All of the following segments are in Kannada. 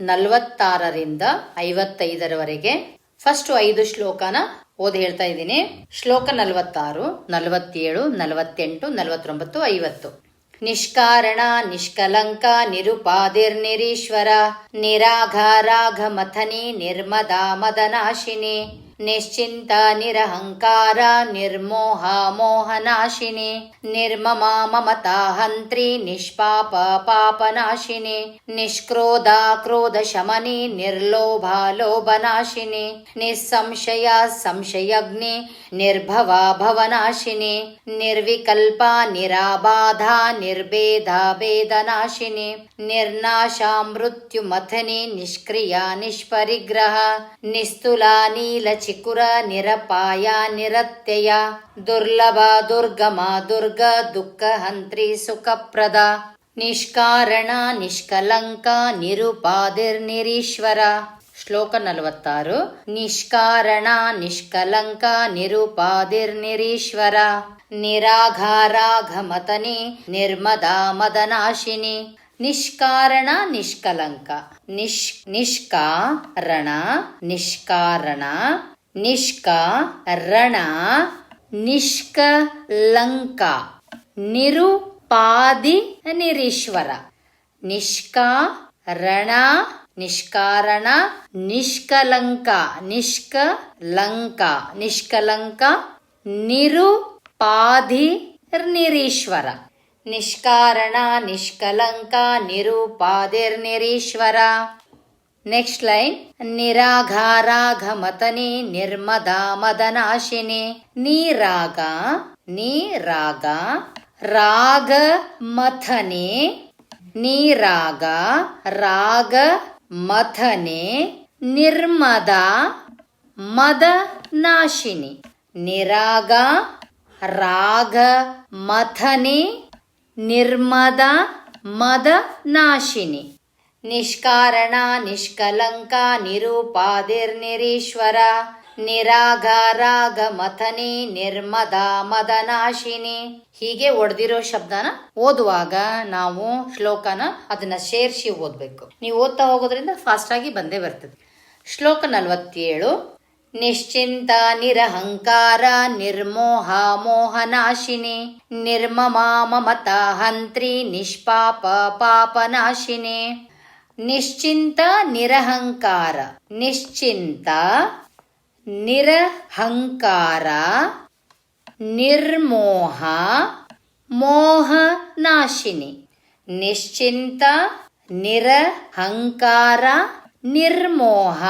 ನಲವತ್ತಾರರಿಂದ ಐವತ್ತೈದರವರೆಗೆ ಫಸ್ಟ್ ಐದು ಶ್ಲೋಕನ ಓದಿ ಹೇಳ್ತಾ ಇದ್ದೀನಿ. ಶ್ಲೋಕ ನಲವತ್ತಾರು, ನಲವತ್ತೇಳು, ನಲವತ್ತೆಂಟು, ನಲವತ್ತೊಂಬತ್ತು, ಐವತ್ತು. ನಿಷ್ಕಾರಣ, ನಿಷ್ಕಲಂಕ, ನಿರುಪಾದಿರ್ನಿರೀಶ್ವರ ನಿರಾಘಾರಾಘ ಮಥನಿ ನಿರ್ಮದಾ ಮದನಾಶಿನಿ. निश्चिन्ता निरहङ्कारा निर्मोहा निर्मोहामोहनाशिनि निर्ममा ममता हन्त्री हन्त्रि निष्पापपापनाशिनि निष्क्रोधा क्रोधशमनि निर्लोभा लोभनाशिनि निःसंशया संशयग्नि निर्भवा भवनाशिनि निर्विकल्पा निराबाधा निर्भेधा भेदनाशिनि निर्नाशा मृत्युमथनि निष्क्रिया निष्परिग्रह निस्तुला नीलच ಚಿಕುರ, ನಿರಪಾಯ ನಿರತ್ಯಯ ದುರ್ಲಭ, ದುರ್ಗಮ, ದುರ್ಗ, ದುಃಖ, ಹಂತ್ರಿ, ಸುಖಪ್ರದ. ನಿಷ್ಕಾರಣ, ನಿಷ್ಕಲಂಕ ನಿರುಪಾದಿರ್ನಿರೀಶ್ವರ ಶ್ಲೋಕ ನಲವತ್ತಾರು. ನಿಷ್ಕಾರಣ, ನಿಷ್ಕಲಂಕ ನಿರುಪಾದಿರ್ನಿರೀಶ್ವರ ನಿರಾಘಾರಾಘಮತನಿ ನಿರ್ಮದಾ, ಮದನಾಶಿನಿ. ನಿಷ್ಕಾರಣ, ನಿಷ್ಕಲಂಕ. ನಿಷ್ ನಿಷ್ಕಾರಣ ನಿಷ್ಕಾರಣ. ನಿಷ್ಕಾರಣ ನಿಷ್ಕಲಂಕ ನಿರುಪಾದಿ ನಿರೀಶ್ವರ. ನಿಷ್ಕಾರಣ ನಿಷ್ಕಾರಣ ನಿಷ್ಕಲಂಕ ನಿಷ್ಕಲಂಕ ನಿಷ್ಕಲಂಕ ನಿರುಪಾಧಿ ನಿರೀಶ್ವರ. ನಿಷ್ಕಾರಣ ನಿಷ್ಕಲಂಕ ನಿರುಪಾದಿರ್ನಿರೀಶ್ವರ. ನೆಕ್ಸ್ಟ್ ಲೈನ್ ನಿರಾಘಾರಾಘ ಮತನೆ ನಿರ್ಮದಾ ಮದನಾಶಿನಿ ನೀರಾಗ ನೀರಾಗ ರಾಗ ಮಥನೆ ನೀರಾಗ ರಾಗ ಮಥನೆ ನಿರ್ಮದ ಮದ ನಾಶಿನಿ ನಿರಾಗ ರಾಗ ಮಥನೆ ನಿರ್ಮದ ಮದ ನಾಶಿನಿ ನಿಷ್ಕಾರಣ, ನಿಷ್ಕಲಂಕ, ನಿರುಪಾದಿರ್ನಿರೀಶ್ವರ ನಿರಾಗಾರಾಗ ಮಥನಿ ನಿರ್ಮದ, ಮದನಾಶಿನಿ. ಹೀಗೆ ಒಡೆದಿರೋ ಶಬ್ದನ ಓದುವಾಗ ನಾವು ಶ್ಲೋಕನ ಅದನ್ನ ಸೇರಿಸಿ ಓದ್ಬೇಕು. ನೀವು ಓದ್ತಾ ಹೋಗೋದ್ರಿಂದ ಫಾಸ್ಟ್ ಆಗಿ ಬಂದೇ ಬರ್ತದೆ. ಶ್ಲೋಕ ನಲವತ್ತೇಳು, ನಿಶ್ಚಿಂತ, ನಿರಹಂಕಾರ, ನಿರ್ಮೋಹ, ಮೋಹನಾಶಿನಿ, ನಿರ್ಮಮ ಹಂತ್ರಿ, ನಿಷ್ಪಾಪ, ಪಾಪನಾಶಿನಿ ನಿಶ್ಚಿಂತ ನಿರಹಂಕಾರ. ನಿಶ್ಚಿಂತ ನಿರಹಂಕಾರ. ನಿರ್ಮೋಹ ಮೋಹನಾಶಿನಿ ನಿಶ್ಚಿಂತ ನಿರಹಂಕಾರ. ನಿರ್ಮೋಹ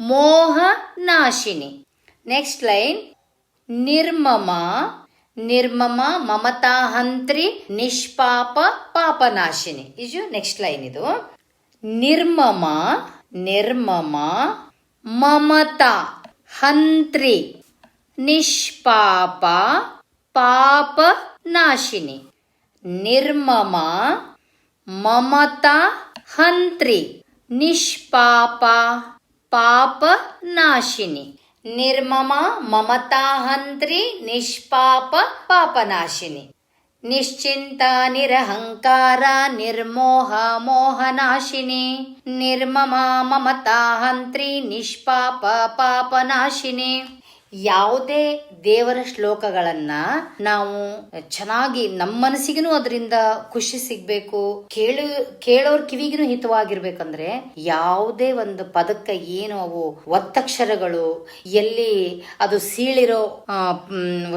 ಮೋಹನಾಶಿನಿ ನೆಕ್ಸ್ಟ್ ಲೈನ್. ನಿರ್ಮಮ. ನಿರ್ಮಮ ಮಮತಾ ಹಂತ್ರಿ ನಿಷ್ಪಾಪ ಪಾಪನಾಶಿನಿ. ಇದು ನೆಕ್ಸ್ಟ್ ಲೈನ್ ಇದು. ನಿರ್ಮಮ ನಿರ್ಮಮ, ಮಮತಾ, ಹಂತ್ರಿ, ನಿಷ್ಪಾಪ, ಪಾಪ ನಾಶಿನಿ. ನಿರ್ಮಮ, ಮಮತಾ, ಹಂತ್ರಿ, ನಿಷ್ಪಾಪ, ಪಾಪ ನಾಶಿನಿ. ನಿರ್ಮಮ, ಮಮತಾ, ಹಂತ್ರಿ, ನಿಷ್ಪಾಪ ಪಾಪನಾಶಿನಿ निश्चिन्ता निरहङ्कारा निर्मोहा निर्मोहमोहनाशिने निर्ममा ममता हन्त्री निष्पापपापनाशिने ಯಾವುದೇ ದೇವರ ಶ್ಲೋಕಗಳನ್ನ ನಾವು ಚೆನ್ನಾಗಿ ನಮ್ಮ ಮನಸ್ಸಿಗೂ ಅದರಿಂದ ಖುಷಿ ಸಿಗ್ಬೇಕು. ಕೇಳು, ಕೇಳೋರ್ ಕಿವಿಗೂ ಹಿತವಾಗಿರ್ಬೇಕಂದ್ರೆ ಯಾವುದೇ ಒಂದು ಪದಕ್ಕೆ ಏನು ಅವು ಒತ್ತಕ್ಷರಗಳು, ಎಲ್ಲಿ ಅದು ಸೀಳಿರೋ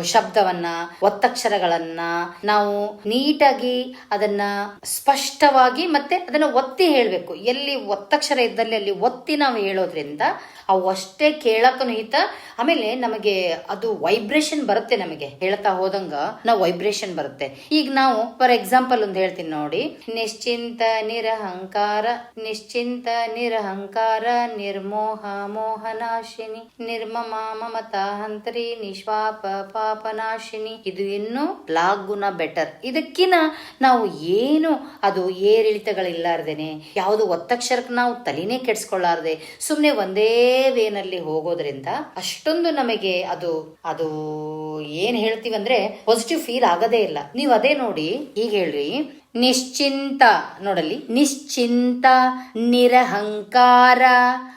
ಶಬ್ದವನ್ನ, ಒತ್ತಕ್ಷರಗಳನ್ನ ನಾವು ನೀಟಾಗಿ ಅದನ್ನ ಸ್ಪಷ್ಟವಾಗಿ ಮತ್ತೆ ಅದನ್ನ ಒತ್ತಿ ಹೇಳಬೇಕು. ಎಲ್ಲಿ ಒತ್ತಕ್ಷರ ಇದ್ದಲ್ಲಿ ಅಲ್ಲಿ ಒತ್ತಿ ನಾವು ಹೇಳೋದ್ರಿಂದ ಅವು ಅಷ್ಟೇ ಹಿತ ಆಮೇಲೆ ನಮಗೆ ಅದು ವೈಬ್ರೇಷನ್ ಬರುತ್ತೆ ನಮಗೆ. ಹೇಳ್ತಾ ಹೋದಂಗ ನಾವು ವೈಬ್ರೇಷನ್ ಬರುತ್ತೆ. ಈಗ ನಾವು ಫಾರ್ ಎಕ್ಸಾಂಪಲ್ ಒಂದು ಹೇಳ್ತೀನಿ ನೋಡಿ. ನಿಶ್ಚಿಂತ ನಿರಹಂಕಾರ ನಿಶ್ಚಿಂತ ನಿರಹಂಕಾರ, ನಿರ್ಮೋಹ ಮೋಹನಾಶಿನಿ, ನಿರ್ಮಮ ಮಮತ ಹಂತ್ರಿ, ನಿಶ್ವಾಪ ಪಾಪನಾಶಿನಿ. ಇದು ಇನ್ನು ಲಾಗುನ ಬೆಟರ್ ಇದಕ್ಕಿನ ನಾವು ಏನು ಅದು ಏರಿಳಿತಗಳಿಲ್ಲಾರ್ದೇನೆ. ಯಾವುದು ಒತ್ತಕ್ಷರಕ್ಕೆ ನಾವು ತಲೆನೇ ಕೆಡ್ಸ್ಕೊಳ್ಳಾರ್ದೆ ಸುಮ್ಮನೆ ಒಂದೇ ವೇನಲ್ಲಿ ಹೋಗೋದ್ರಿಂದ ಅಷ್ಟೊಂದು ನಮಗೆ ಅದು ಅದು ಏನ್ ಹೇಳ್ತೀವಂದ್ರೆ ಪಾಸಿಟಿವ್ ಫೀಲ್ ಆಗದೇ ಇಲ್ಲ. ನೀವು ಅದೇ ನೋಡಿ ಈಗ ಹೇಳ್ರಿ. ನಿಶ್ಚಿಂತ ನೋಡಲಿ ನಿಶ್ಚಿಂತ, ನಿರಹಂಕಾರ,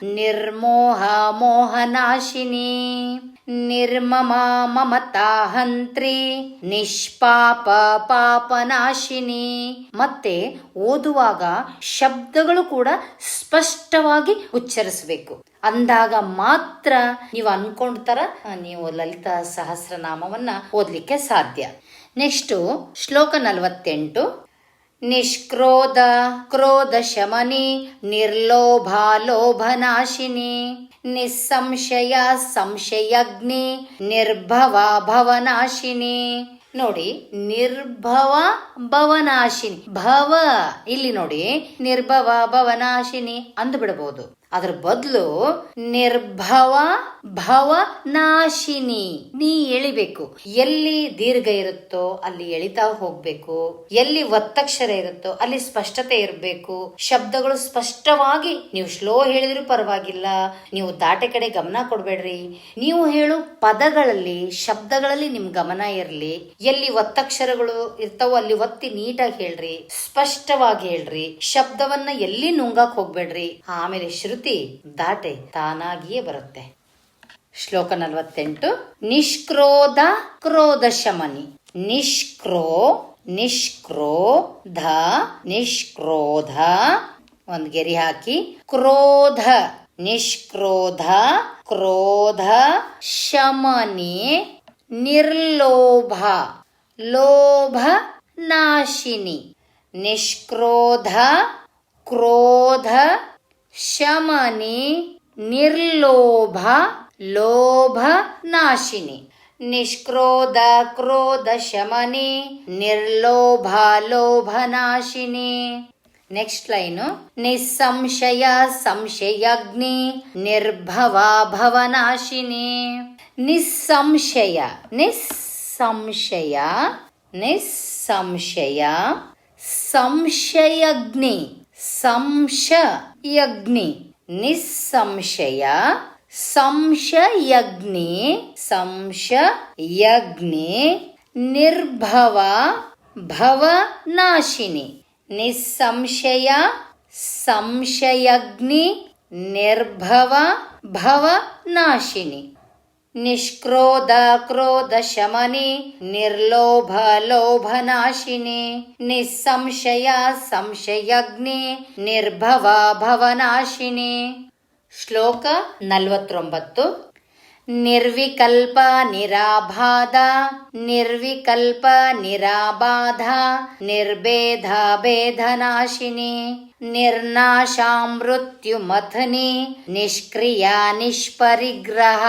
ನಿರ್ಮೋಹ, ಮೋಹನಾಶಿನಿ ನಿರ್ಮಮ ಮಮತಾ ಹಂತ್ರಿ ನಿಷ್ಪಾಪ ಪಾಪನಾಶಿನಿ. ಮತ್ತೆ ಓದುವಾಗ ಶಬ್ದಗಳು ಕೂಡ ಸ್ಪಷ್ಟವಾಗಿ ಉಚ್ಚರಿಸಬೇಕು. ಅಂದಾಗ ಮಾತ್ರ ನೀವು ಅನ್ಕೊಂಡ್ತರ ನೀವು ಲಲಿತಾ ಸಹಸ್ರನಾಮವನ್ನ ಓದ್ಲಿಕ್ಕೆ ಸಾಧ್ಯ. ನೆಕ್ಸ್ಟ್ ಶ್ಲೋಕ ನಲವತ್ತೆಂಟು. ನಿಷ್ಕ್ರೋಧ, ಕ್ರೋಧ ಶಮನಿ, ನಿರ್ಲೋಭ ಲೋಭನಾಶಿನಿ, ನಿಸ್ಸಂಶಯ ಸಂಶಯಗ್ನಿ, ನಿರ್ಭವ ಭವನಾಶಿನಿ. ನೋಡಿ, ನಿರ್ಭವ ಭವನಾಶಿನಿ. ಭವ, ಇಲ್ಲಿ ನೋಡಿ, ನಿರ್ಭವ ಭವನಾಶಿನಿ ಅಂದು ಬಿಡಬಹುದು ಅದ್ರ ಬದಲು ನಿರ್ಭವ ಭವ ನಾಶಿನಿ. ನೀ ಎಳಿಬೇಕು. ಎಲ್ಲಿ ದೀರ್ಘ ಇರುತ್ತೋ ಅಲ್ಲಿ ಎಳಿತಾ ಹೋಗ್ಬೇಕು. ಎಲ್ಲಿ ಒತ್ತಕ್ಷರ ಇರುತ್ತೋ ಅಲ್ಲಿ ಸ್ಪಷ್ಟತೆ ಇರಬೇಕು. ಶಬ್ದಗಳು ಸ್ಪಷ್ಟವಾಗಿ ನೀವು ಸ್ಲೋ ಹೇಳಿದ್ರು ಪರವಾಗಿಲ್ಲ. ನೀವು ದಾಟೆ ಕಡೆ ಗಮನ ಕೊಡ್ಬೇಡ್ರಿ. ನೀವು ಹೇಳು ಪದಗಳಲ್ಲಿ, ಶಬ್ದಗಳಲ್ಲಿ ನಿಮ್ ಗಮನ ಇರಲಿ. ಎಲ್ಲಿ ಒತ್ತಕ್ಷರಗಳು ಇರ್ತಾವೋ ಅಲ್ಲಿ ಒತ್ತಿ ನೀಟಾಗಿ ಹೇಳ್ರಿ. ಸ್ಪಷ್ಟವಾಗಿ ಹೇಳ್ರಿ. ಶಬ್ದವನ್ನ ಎಲ್ಲಿ ನುಂಗಾಕ್ ಹೋಗ್ಬೇಡ್ರಿ. ಆಮೇಲೆ ಶ್ರುತಿ ದಾಟೆ ತಾನಾಗಿಯೇ ಬರುತ್ತೆ. ಶ್ಲೋಕ ನಲವತ್ತೆಂಟು, ನಿಷ್ಕ್ರೋಧ ಕ್ರೋಧ ಶಮನಿ. ನಿಷ್ಕ್ರೋ, ನಿಷ್ಕ್ರೋಧ ನಿಷ್ಕ್ರೋಧ. ಒಂದ್ ಗೆರಿ ಹಾಕಿ, ಕ್ರೋಧ, ನಿಷ್ಕ್ರೋಧ, ಕ್ರೋಧ ಶಮನಿ, ನಿರ್ಲೋಭ, ಲೋಭ ನಾಶಿನಿ. ನಿಷ್ಕ್ರೋಧ, ಕ್ರೋಧ ಶಮನಿ ನಿರ್ಲೋಭ ಲೋಭ ನಾಶಿನಿ ನಿಷ್ಕ್ರೋಧ ಕ್ರೋಧ ಶಮನಿ ನಿರ್ಲೋಭ ಲೋಭ ನಾಶಿನಿ ನೆಕ್ಸ್ಟ್ ಲೈನು ನಿಸ್ಸಂಶಯ ಸಂಶಯಗ್ನಿ ನಿರ್ಭವ ಭವನಾಶಿನಿ ನಿಸ್ಸಂಶಯ ನಿಸ್ಸಂಶಯ ನಿಸ್ಸಂಶಯ ಸಂಶಯಗ್ನಿ ಸಂಶಯಗ್ನಿ ನಿಸ್ಸಂಶಯ ಸಂಶಯಗ್ನಿ ಸಂಶಯಗ್ನಿ ನಿರ್ಭವ ಭವನಾಶಿನಿ. ನಿಸ್ಸಂಶಯ ಸಂಶಯಗ್ನಿ ನಿರ್ಭವ ಭವನಾಶಿನಿ. ನಿಷ್ಕ್ರೋಧ ಕ್ರೋಧ ಶಮನಿ ನಿರ್ಲೋಭ ಲೋಭನಾಶಿನಿ ನಿಸ್ಸಂಶಯ ಸಂಶಯಗ್ನಿ ನಿರ್ಭವ ಭವನಾಶಿನಿ ಶ್ಲೋಕ ನಲವತ್ತೊಂಬತ್ತು ನಿರ್ವಿಕಲ್ಪ ನಿರಾಬಾಧ ನಿರ್ವಿಕಲ್ಪ ನಿರಾಬಾಧ ನಿರ್ಭೇದ ಭೇದನಾಶಿನಿ ನಿರ್ನಾಶಾಮೃತ್ಯುಮಥನಿ ನಿಷ್ಕ್ರಿಯ ನಿಷ್ಪರಿಗ್ರಹ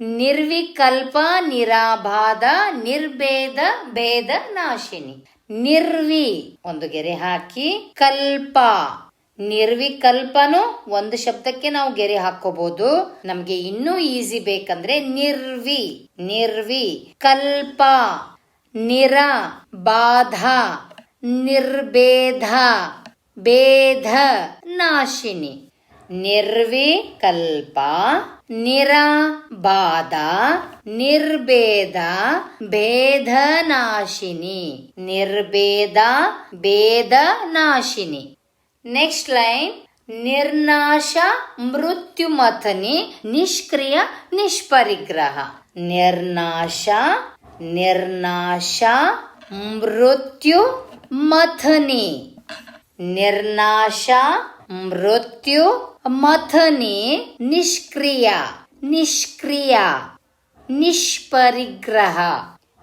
ನಿರ್ವಿಕಲ್ಪ ನಿರಾಬಾಧ ನಿರ್ಭೇದ ಭೇದ ನಾಶಿನಿ. ನಿರ್ವಿ ಒಂದು ಗೆರೆ ಹಾಕಿ ಕಲ್ಪ. ನಿರ್ವಿಕಲ್ಪನು ಒಂದು ಶಬ್ದಕ್ಕೆ ನಾವು ಗೆರೆ ಹಾಕೋಬಹುದು ನಮ್ಗೆ ಇನ್ನೂ ಈಸಿ ಬೇಕಂದ್ರೆ ನಿರ್ವಿ. ನಿರ್ವಿ ಕಲ್ಪ. ನಿರ ಬಾಧ ನಿರ್ಬೇಧ ಭೇದ ನಾಶಿನಿ. ನಿರ್ವಿಕಲ್ಪ, ನಿರಾಬಾಧ ನಿರ್ಭೇದ ಭೇದನಾಶಿನಿ ನಿರ್ಭೇದ ಭೇದನಾಶಿನಿ ಭೇದ ನಾಶಿನಿ ನೆಕ್ಸ್ಟ್ ಲೈನ್ ನಿರ್ನಾಶ, ಮೃತ್ಯುಮಥನಿ, ನಿಷ್ಕ್ರಿಯ, ನಿಷ್ಪರಿಗ್ರಹ. ನಿರ್ನಾಶ ನಿರ್ನಾಶ ಮೃತ್ಯು ಮಥನಿ ನಿರ್ನಾಶ, ಮೃತ್ಯು मथने निष्क्रिया निष्क्रिया निष्परिग्रह।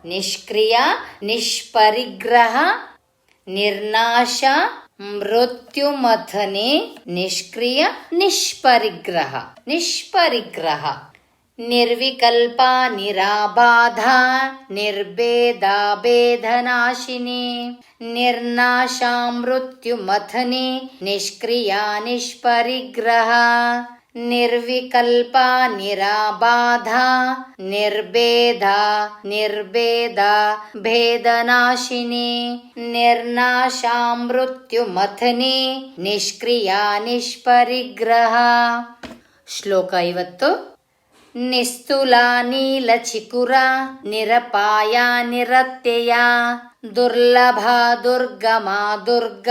निष्क्रिया निष्परिग्रह निर्नाश मृत्युमथने निष्क्रिय निष्परिग्रह निष्परिग्रह। ನಿರ್ವಿಕಲ್ಪ ನಿರಾಬಾಧ ನಿರ್ಭೇದ ಭೇದನಾಶಿನಿ ನಿರ್ನಾಶ ಮೃತ್ಯುಮಥನೆ ನಿಷ್ಕ್ರಿಯ ನಿಷ್ಪರಿಗ್ರಹ ನಿರ್ವಿಕಲ್ಪ ನಿರಾಬಾಧ ನಿರ್ಭೇದ ನಿರ್ಭೇದ ಭೇದನಾಶಿನಿ ನಿರ್ನಾಶ ಮೃತ್ಯುಮಥನಿ ನಿಷ್ಕ್ರಿಯ ನಿಷ್ಪರಿಗ್ರಹ ಶ್ಲೋಕ ಐವತ್ತು ನಿಸ್ತುಲ ನೀಲ ಚಿಕುರ ನಿರಪಾಯ ನಿರತ್ಯಯ ದುರ್ಲಭ ದುರ್ಗಮ ದುರ್ಗ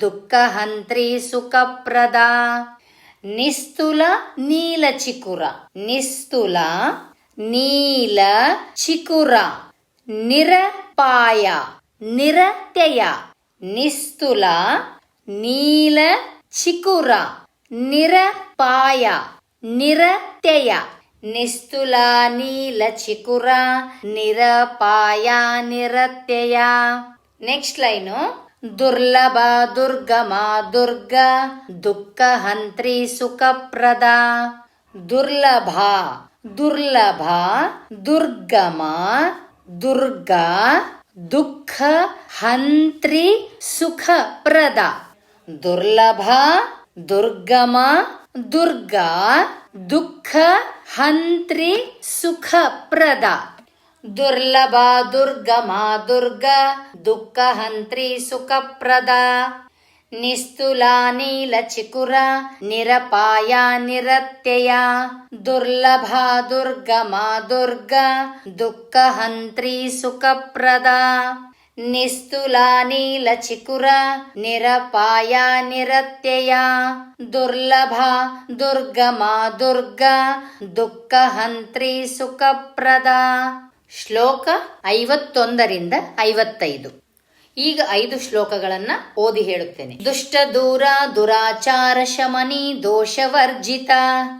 ದುಃಖಹಂತ್ರಿ ಸುಖಪ್ರದ ನಿಸ್ತುಲ ನೀಲ ಚಿಕುರ ನಿಸ್ತುಲ ನೀಲ ಚಿಕುರ ನಿರಪಾಯ ನಿರತ್ಯಯ ನಿಸ್ತುಲ ನೀಲ ಚಿಕುರ ನಿರಪಾಯ ನಿರತ್ಯಯ ನಿಸ್ತುಲ ನೀಲ ಚಿಕುರ ನಿರಪಾಯ ನಿರತ್ಯಯ ನೆಕ್ಸ್ಟ್ ಲೈನು ದುರ್ಲಭ ದುರ್ಗಮ ದುರ್ಗ ದುಃಖಹಂತ್ರಿ ಸುಖಪ್ರದ ದುರ್ಲಭ ದುರ್ಲಭ ದುರ್ಗಮ ದುರ್ಗ ದುಃಖ ಹಂತ್ರಿ ಸುಖಪ್ರದ ದುರ್ಲಭ ದುರ್ಗಮ ದುರ್ಗ ದುಃಖ హంత్రి సుఖప్రద. దుర్లభా దుర్గమా దుర్గ దుఃఖహంత్రి సుఖప్రద. నిస్తులా నీల చికుర నిరపాయ నిరత్యయ. దుర్లభా దుర్గమా దుర్గ దుఃఖహంత్రి సుఖప్రద. ನಿಸ್ತುಲ ನೀಲ ಚಿಕುರ, ನಿರಪಾಯ ನಿರತ್ಯಯ. ದುರ್ಲಭ ದುರ್ಗಮ ದುರ್ಗ, ದುಃಖ ಹಂತ್ರಿ ಸುಖಪ್ರದ. ಶ್ಲೋಕ ಐವತ್ತೊಂದರಿಂದ ಐವತ್ತೈದು. ಈಗ ಐದು ಶ್ಲೋಕಗಳನ್ನ ಓದಿ ಹೇಳುತ್ತೇನೆ. ದುಷ್ಟ ದೂರ ದುರಾಚಾರ ಶಮನಿ ದೋಷವರ್ಜಿತ.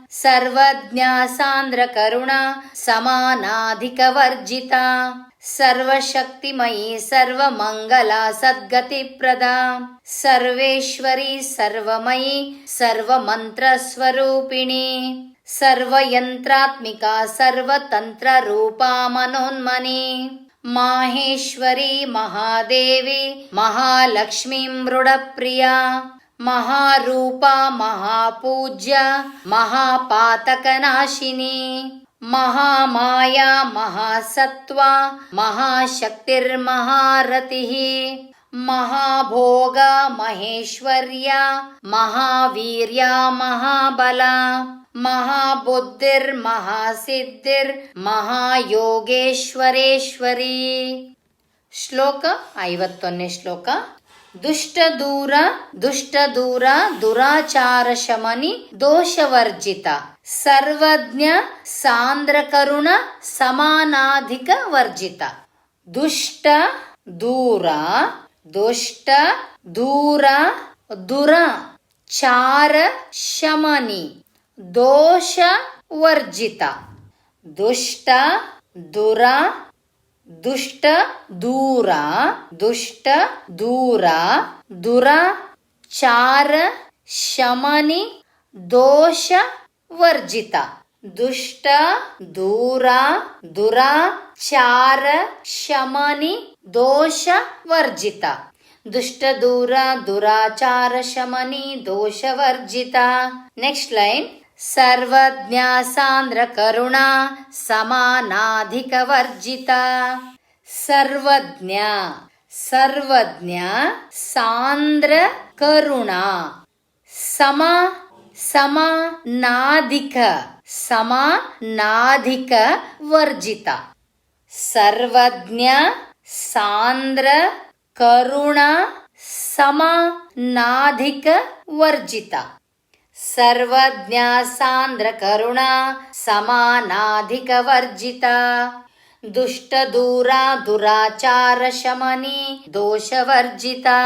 ಸರ್ವಜ್ಞ ಸಾಂದ್ರ ಕರುಣ ಸಮಾನಾಧಿಕ ವರ್ಜಿತ. सर्वशक्तिमयी सर्वमङ्गला सद्गतिप्रदा। सर्वेश्वरी सर्वमयी सर्वमन्त्रस्वरूपिणी। सर्वयन्त्रात्मिका सर्वतन्त्ररूपा मनोन्मनी। माहेश्वरी महादेवी महालक्ष्मीम् मृडप्रिया। महारूपा महापूज्या महापातकनाशिनी। ಮಹಾಪೂಜ್ಯ ಮಹಾಪಾತಕನಾಶಿನಿ ಮಹಾಮಾಯಾ ಮಹಾಸತ್ವ ಮಹಾಶಕ್ತಿರ್ಮಹಾರತಿಃ ಮಹಾಭೋಗ ಮಹೇಶ್ವರ್ಯ ಮಹಾವೀರ್ಯ ಮಹಾಬಲ ಮಹಾಬುದ್ಧಿರ್ ಮಹಾಸಿದ್ಧಿರ್ ಮಹಾಯೋಗೇಶ್ವರೇಶ್ವರಿ ಶ್ಲೋಕ ಐವತ್ತೊಂದನೇ ಶ್ಲೋಕ ದುಷ್ಟ ದೂರ ದುಷ್ಟ ದೂರ ದುರಾಚಾರ ಶಮನಿ ದೋಷವರ್ಜಿತ ಸರ್ವಜ್ಞ ಸಾಂದ್ರಕರುಣ ಸಮಾನಾಧಿಕ ವರ್ಜಿತ. ದುಷ್ಟ, ದೂರ ದುಷ್ಟ, ದೂರ, ದುರ, ಚಾರ, ಶಮನಿ, ದೋಷ, ವರ್ಜಿತ. ದುಷ್ಟ, ದುರ, ದುಷ್ಟ, ದೂರ ದುಷ್ಟ, ದೂರ, ದುರ, ಚಾರ, ಶಮನಿ, ದೋಷ ವರ್ಜಿತ ದುಷ್ಟ ದೂರ ದುರ ಚಾರ ಶಮನಿ ದೋಷ ವರ್ಜಿತ ದುಷ್ಟ ದೂರ ದುರಾಚಾರ ಶಮನಿ ದೋಷ ವರ್ಜಿತ ನೆಕ್ಸ್ಟ್ ಲೈನ್ ಸರ್ವಜ್ಞ ಸಾಂದ್ರ ಕರುಣ ಸಮಾನಾಧಿಕ ವರ್ಜಿತ ಸರ್ವಜ್ಞ ಸರ್ವಜ್ಞ ಸಾಂದ್ರ ಕರುಣ ಸಮ సమానాధిక సమానాధిక వర్జిత. సర్వజ్ఞ సాంద్ర కరుణ సమానాధిక వర్జిత. सर्वज्ञा सान्द्रकरुणा समानाधिकवर्जिता दुष्टदूरा दुराचारशमनी दोषवर्जिता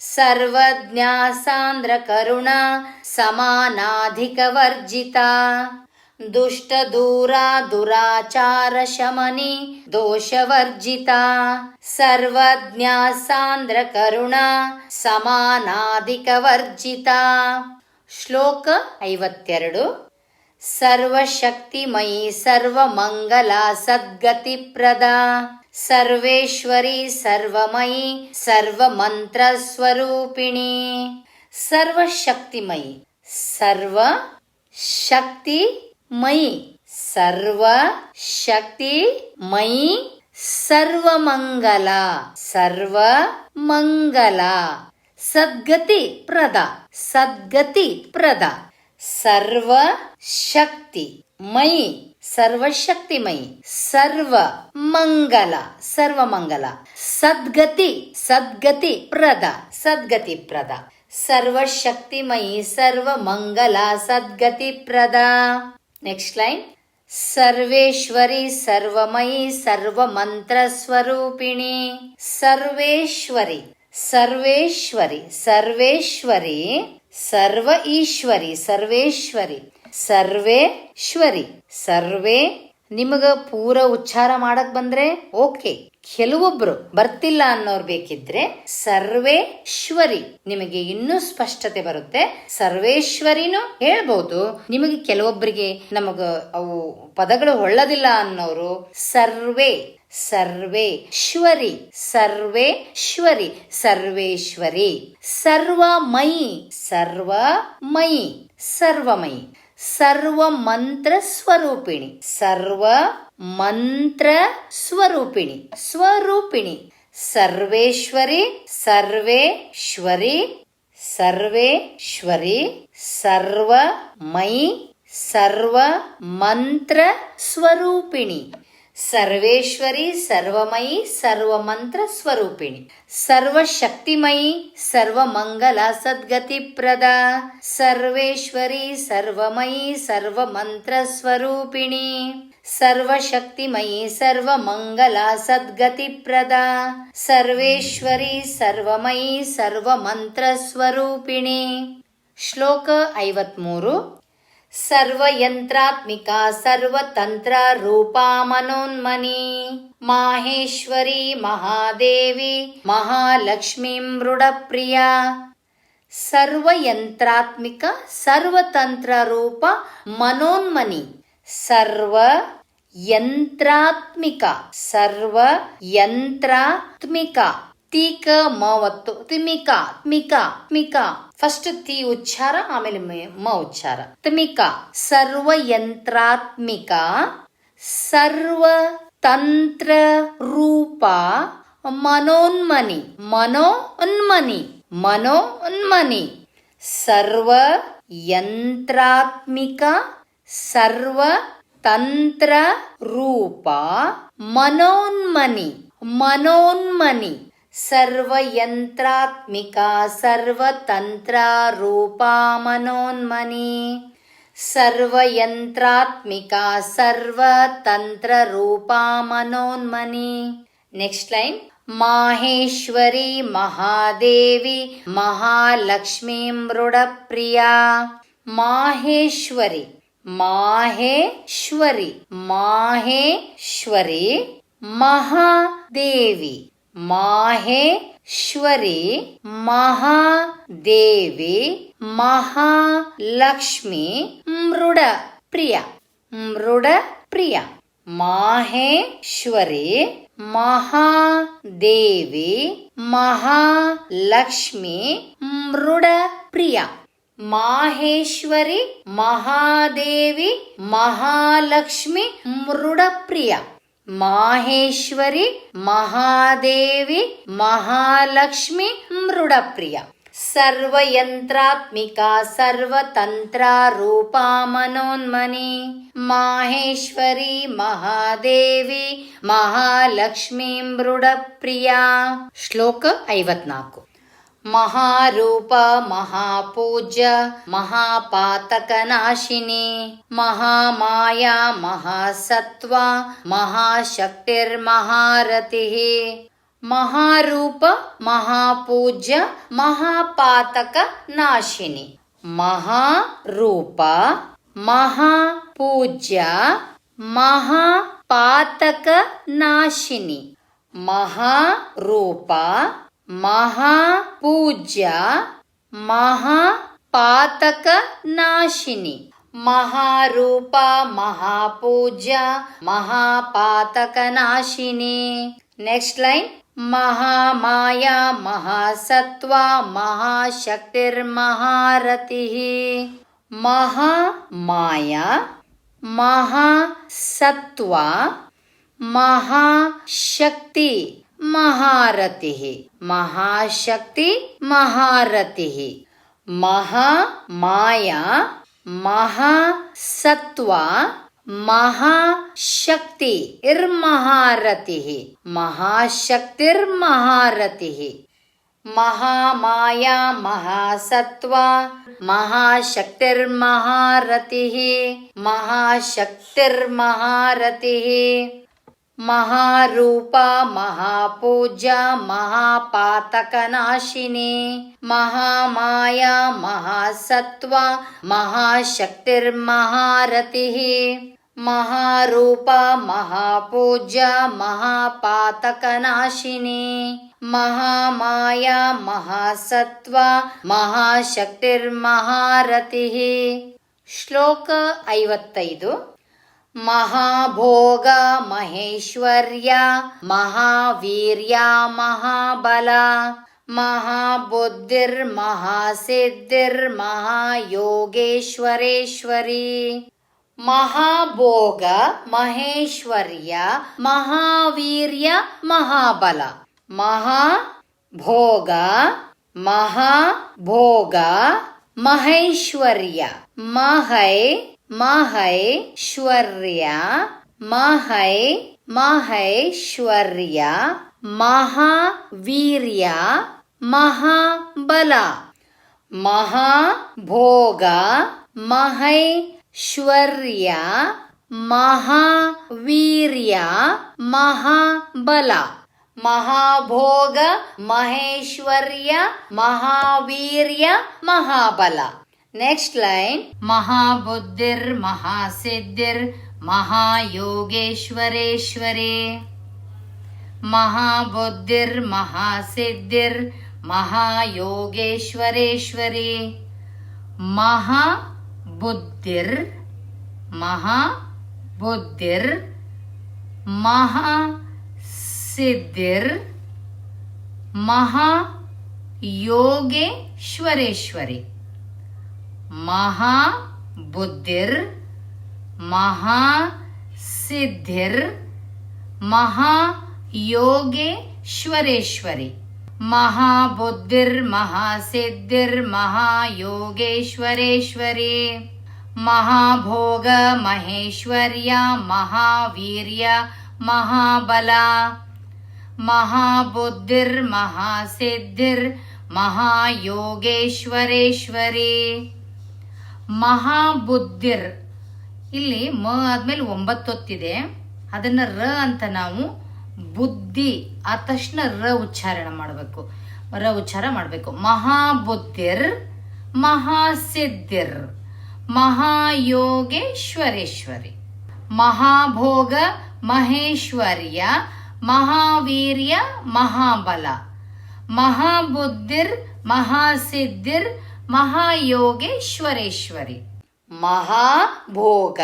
सर्वज्ञा सान्द्रकरुणा समानाधिकवर्जिता दुष्टदूरा दुराचारशमनी दोषवर्जिता सर्वज्ञा सान्द्रकरुणा समानाधिकवर्जिता श्लोक ऐवत्यरडु सर्वशक्तिमयी सर्वमङ्गला सद्गतिप्रदा। सर्वेश्वरी सर्वमयी सर्वमन्त्रस्वरूपिणी। सर्वशक्तिमयी सर्व शक्तिमयी सर्व शक्तिमयी सर्वमङ्गला सर्वमङ्गला। सद्गती प्रदा सद्गती प्रदा ಸರ್ವ ಶಕ್ತಿ ಮಯಿ ಸರ್ವಶಕ್ತಿಮಯಿ ಸರ್ವ ಮಂಗಲ ಸರ್ವ ಮಂಗಲ ಸದ್ಗತಿ ಸದ್ಗತಿ ಪ್ರದ ಸದ್ಗತಿ ಪ್ರದ ಸರ್ವಶಕ್ತಿಮಯಿ ಸರ್ವ ಮಂಗಲ ಸದ್ಗತಿ ಪ್ರದ. ನೆಕ್ಸ್ಟ್ ಲೈನ್ ಸರ್ವೇಶ್ವರಿ, ಸರ್ವಮಯಿ ಸರ್ವ ಮಂತ್ರ ಸ್ವರೂಪಿಣಿ. ಸರ್ವೇಶ್ವರಿ ಸರ್ವೇಶ್ವರಿ ಸರ್ವೇಶ್ವರಿ ಸರ್ವ ಈಶ್ವರಿ ಸರ್ವೇಶ್ವರಿ ಸರ್ವೇಶ್ವರಿ ಸರ್ವೇ ನಿಮಗ ಪೂರ ಉಚ್ಚಾರ ಮಾಡಕ್ ಬಂದ್ರೆ ಓಕೆ. ಕೆಲವೊಬ್ರು ಬರ್ತಿಲ್ಲ ಅನ್ನೋರ್ ಬೇಕಿದ್ರೆ ಸರ್ವೇಶ್ವರಿ ನಿಮಗೆ ಇನ್ನೂ ಸ್ಪಷ್ಟತೆ ಬರುತ್ತೆ. ಸರ್ವೇಶ್ವರಿನೂ ಹೇಳ್ಬೋದು. ನಿಮಗೆ ಕೆಲವೊಬ್ಬರಿಗೆ ನಮಗ ಅವು ಪದಗಳು ಹೊಳ್ಳದಿಲ್ಲ ಅನ್ನೋರು ಸರ್ವೇ ಸರ್ವೇ ಶ್ವರಿ ಸರ್ವೇಶ್ವರಿ ಸರ್ವೇಶ್ವರಿ, ಸರ್ವಮಯಿ ಸರ್ವಮಯಿ ಸರ್ವಮಯಿ. ಸರ್ವ ಮಂತ್ರ ಸ್ವರೂಪಿಣಿ. ಸರ್ವ ಮಂತ್ರ ಸ್ವರೂಪಿಣಿ ಸ್ವರೂಪಿಣಿ ಸರ್ವೇಶ್ವರಿ ಸರ್ವೇಶ್ವರಿ ಸರ್ವೇಶ್ವರಿ ಸರ್ವಮಯಿ ಸರ್ವ ಮಂತ್ರ ಸ್ವರೂಪಿಣಿ ಸರ್ವೇಶ್ವರಿ, ಸರ್ವಮಯಿ, ಸರ್ವಮಂತ್ರ ಸ್ವರೂಪಿಣಿ. ಸರ್ವಶಕ್ತಿಮಯಿ, ಸರ್ವಮಂಗಲ ಸದ್ಗತಿ ಪ್ರದ. ಸರ್ವೇಶ್ವರಿ, ಸರ್ವಮಯಿ, ಸರ್ವಮಂತ್ರ ಸ್ವರೂಪಿಣಿ. ಸರ್ವಶಕ್ತಿಮಯಿ, ಸರ್ವಮಂಗಲ ಸದ್ಗತಿ ಪ್ರದ. ಸರ್ವೇಶ್ವರಿ, ಸರ್ವಮಯಿ, ಸರ್ವಮಂತ್ರ ಸ್ವರೂಪಿಣಿ. ಶ್ಲೋಕ ಐವತ್ಮೂರು. ಸರ್ವಯಂತ್ರಾತ್ಮಿಕ ಸರ್ವತಂತ್ರ ರೂಪಾ ಮನೋನ್ಮನಿ ಮಾಹೇಶ್ವರಿ, ಮಹಾದೇವಿ, ಮಹಾಲಕ್ಷ್ಮೀ ಮೃಡಪ್ರಿಯ. ಸರ್ವಯಂತ್ರಾತ್ಮಿಕ ಸರ್ವತಂತ್ರ ರೂಪ ಮನೋನ್ಮನಿ. ಸರ್ವ ಯಂತ್ರಾತ್ಮಿಕ ಸರ್ವ ಯಂತ್ರಾತ್ಮಿಕ ತೀಕ ಮವತ್ತು ತಿಮಿಕ ತ್ಮಿಕ ತ್ಮಿಕ ಫಸ್ಟ್ ತಿ ಉಚ್ಚಾರ ಆಮೇಲೆ ಮೆ- ಮ ಉಚ್ಚಾರ ತ್ಮಿಕ ಸರ್ವ ಯಂತ್ರಾತ್ಮಿಕ ಸರ್ವ ತಂತ್ರ ರೂಪ ಮನೋನ್ಮನಿ ಮನೋ ಉನ್ಮನಿ ಮನೋ ಉನ್ಮನಿ ಸರ್ವ ಯಂತ್ರಾತ್ಮಿಕ ಸರ್ವ ತಂತ್ರ ರೂಪ ಮನೋನ್ಮನಿ ಮನೋನ್ಮನಿ सर्वयन्त्रात्मिका सर्वतन्त्रारूपा मनोन्मनी सर्वयन्त्रात्मिका सर्वतन्त्ररूपा मनोन्मणि नेक्स्ट् लैन् माहेश्वरी महादेवी महालक्ष्मी मृडप्रिया। माहेश्वरी माहेश्वरी माहेश्वरी महादेवी। माहेश्वरे महादेवे महालक्ष्मी मृड प्रिया। मृड प्रिया। माहेश्वरे महादेवे महालक्ष्मी मृड प्रिया। महेश्वरी महादेवी महालक्ष्मी मृड प्रिया। ಮಾಹೇಶ್ವರಿ ಮಹಾದೇವಿ ಮಹಾಲಕ್ಷ್ಮಿ ಮೃಡಪ್ರಿಯ. ಸರ್ವಯಂತ್ರಾತ್ಮಿಕ ಸರ್ವತಂತ್ರ ರೂಪ ಮನೋನ್ಮನಿ. ಮಾಹೇಶ್ವರಿ ಮಹಾದೇವಿ ಮಹಾಲಕ್ಷ್ಮಿ ಮೃಡಪ್ರಿಯ. ಶ್ಲೋಕ ಐವತ್ನಾಲ್ಕು. महारूप महापूज्य महापातकनाशिनी महामाया महासत्त्व महाशक्तिर्महारथिः। महारूप महापूज्य महापातकनाशिनी। महारूप महापूज्य महापातकनाशिनी। महारूप महापूज्य महापातकनाशिनि। महारूपा महापूज्य महापातकनाशिनि। नेक्स्ट लाइन महामाया महासत्त्वा महाशक्तिर्महारथिः। महामाया महासत्वा महाशक्ति। महारति महाशक्ति महारति महा माया महासत्व महाशक्ति इर्महारति महाशक्तिर्महारति महामाया महासत्व महाशक्तिर्महारति महाशक्तिर्महारति महारूपा महापूजा महापातकनाशिनी महामाया महासत्त्वा महाशक्तिर्महारतिः महारूपा महापूजा महापातकनाशिनी महामाया महासत्त्वा महाशक्तिर्महारतिः ಶ್ಲೋಕ ಐವತ್ತೈದು महाभोग महेश्वर्या महावीर्या महाबला महाबुद्धिर्महासिद्धिर्महायोगेश्वरेश्वरी महाभोग महेश्वर्य महावीर्य महाबल। महाभोग महाभोग महेश्वर्य महै महैश्वर्य महै महैश्वर्य महावीर महाबल। महाभोग महैश्वर्य महावीर महाबल। महाभोग महेश्वर्य महावीर महाबल। नेक्स्ट लाइन महाबुद्धिर् महासिद्धिर् महायोगेश्वरेश्वरे महाबुद्धिर् महासिद्धिर् महायोगेश्वरेश्वरे महाबुद्धिर् महाबुद्धिर् महासिद्धिर् महायोगेश्वरेश्वरे महाबुद्धिर् महासिद्धिर् महायोगेश्वरेश्वरि। महाबुद्धिर्महासिद्धिर्महायोगेश्वरेश्वरे महाभोग महेश्वर्या महावीर्य महाबला। महाबुद्धिर्महासिद्धिर्महायोगेश्वरेश्वरे ಮಹಾಬುದ್ಧಿರ್. ಇಲ್ಲಿ ಮ ಆದ್ಮೇಲೆ ಒಂಬತ್ತೊತ್ತಿದೆ ಅದನ್ನ ರ ಅಂತ ನಾವು ಬುದ್ಧಿ ಆ ತಕ್ಷಣ ರ ಉಚ್ಚಾರಣೆ ಮಾಡಬೇಕು. ರ ಉಚ್ಚಾರ ಮಾಡಬೇಕು. ಮಹಾಬುದ್ಧಿರ್, ಮಹಾಸಿದ್ಧಿರ್. ಮಹಾಯೋಗೇಶ್ವರೇಶ್ವರಿ. ಮಹಾಭೋಗ, ಮಹೇಶ್ವರ್ಯ, ಮಹಾವೀರ್ಯ, ಮಹಾಬಲ. ಮಹಾಬುದ್ಧಿರ್, ಮಹಾಸಿದ್ಧಿರ್ महायोगेश्वरेश्वरी। महाभोग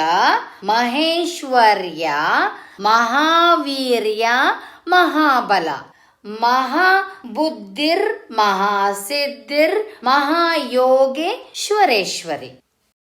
महेश्वर्य महावीर महाबल। महाबुद्धिर्महासिद्धिर्महायोगेश्वरेश्वरि